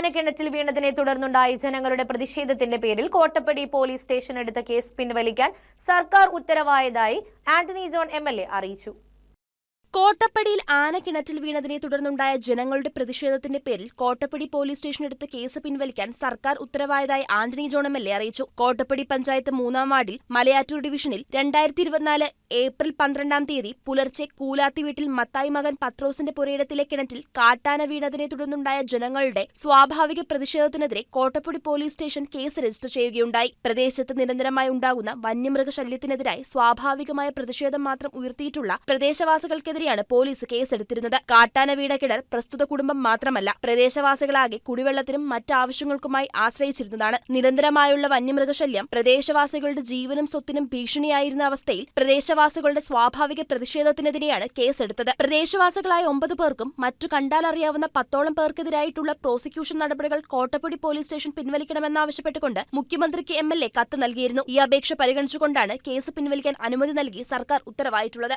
ആനക്കിണറ്റിൽ വീണതിനെ തുടർന്നുണ്ടായ ജനങ്ങളുടെ പ്രതിഷേധത്തിന്റെ പേരിൽ കോട്ടപ്പടി പോലീസ് സ്റ്റേഷൻ എടുത്ത കേസ് പിൻവലിക്കാൻ സർക്കാർ ഉത്തരവായതായി ആന്റണി ജോൺ എം അറിയിച്ചു. കോട്ടപ്പടിയിൽ ആന കിണറ്റിൽ വീണതിനെ തുടർന്നുണ്ടായ ജനങ്ങളുടെ പ്രതിഷേധത്തിന്റെ പേരിൽ കോട്ടപ്പടി പോലീസ് സ്റ്റേഷനെടുത്ത് കേസ് പിൻവലിക്കാൻ സർക്കാർ ഉത്തരവായതായി Antony John M L A അറിയിച്ചു. കോട്ടപ്പടി പഞ്ചായത്ത് മൂന്നാം വാർഡിൽ മലയാറ്റൂർ ഡിവിഷനിൽ രണ്ടായിരത്തി ഇരുപത്തിനാല് ഏപ്രിൽ പന്ത്രണ്ടാം തീയതി പുലർച്ചെ കൂലാത്തി വീട്ടിൽ മത്തായി മകൻ പത്രോസിന്റെ പുരയിടത്തിലെ കിണറ്റിൽ കാട്ടാന വീണതിനെ തുടർന്നുണ്ടായ ജനങ്ങളുടെ സ്വാഭാവിക പ്രതിഷേധത്തിനെതിരെ Kottappady police station case register ചെയ്യുകയുണ്ടായി. പ്രദേശത്ത് നിരന്തരമായി ഉണ്ടാകുന്ന വന്യമൃഗശല്യത്തിനെതിരായി സ്വാഭാവികമായ പ്രതിഷേധം മാത്രം ഉയർത്തിയിട്ടുള്ള പ്രദേശവാസികൾക്കെതിരെയാണ് പോലീസ് കേസെടുത്തിരുന്നത്. കാട്ടാന വീണ കിണർ പ്രസ്തുത കുടുംബം മാത്രമല്ല പ്രദേശവാസികളാകെ കുടിവെള്ളത്തിനും മറ്റാവശ്യങ്ങൾക്കുമായി ആശ്രയിച്ചിരുന്നതാണ്. നിരന്തരമായുള്ള വന്യമൃഗശല്യം പ്രദേശവാസികളുടെ ജീവനും സ്വത്തിനും ഭീഷണിയായിരുന്ന അവസ്ഥയിൽ പ്രദേശവാസികളുടെ സ്വാഭാവിക പ്രതിഷേധത്തിനെതിരെയാണ് കേസെടുത്തത്. പ്രദേശവാസികളായ ഒമ്പത് പേർക്കും മറ്റു കണ്ടാലറിയാവുന്ന പത്തോളം പേർക്കെതിരായിട്ടുള്ള പ്രോസിക്യൂഷൻ നടപടികൾ കോട്ടപ്പടി പോലീസ് സ്റ്റേഷൻ പിൻവലിക്കണമെന്നാവശ്യപ്പെട്ടുകൊണ്ട് മുഖ്യമന്ത്രിക്ക് എം എൽ എ കത്ത് നൽകിയിരുന്നു. ഈ അപേക്ഷ പരിഗണിച്ചുകൊണ്ടാണ് കേസ് പിൻവലിക്കാൻ അനുമതി നൽകി സർക്കാർ ഉത്തരവായിട്ടുള്ളത്.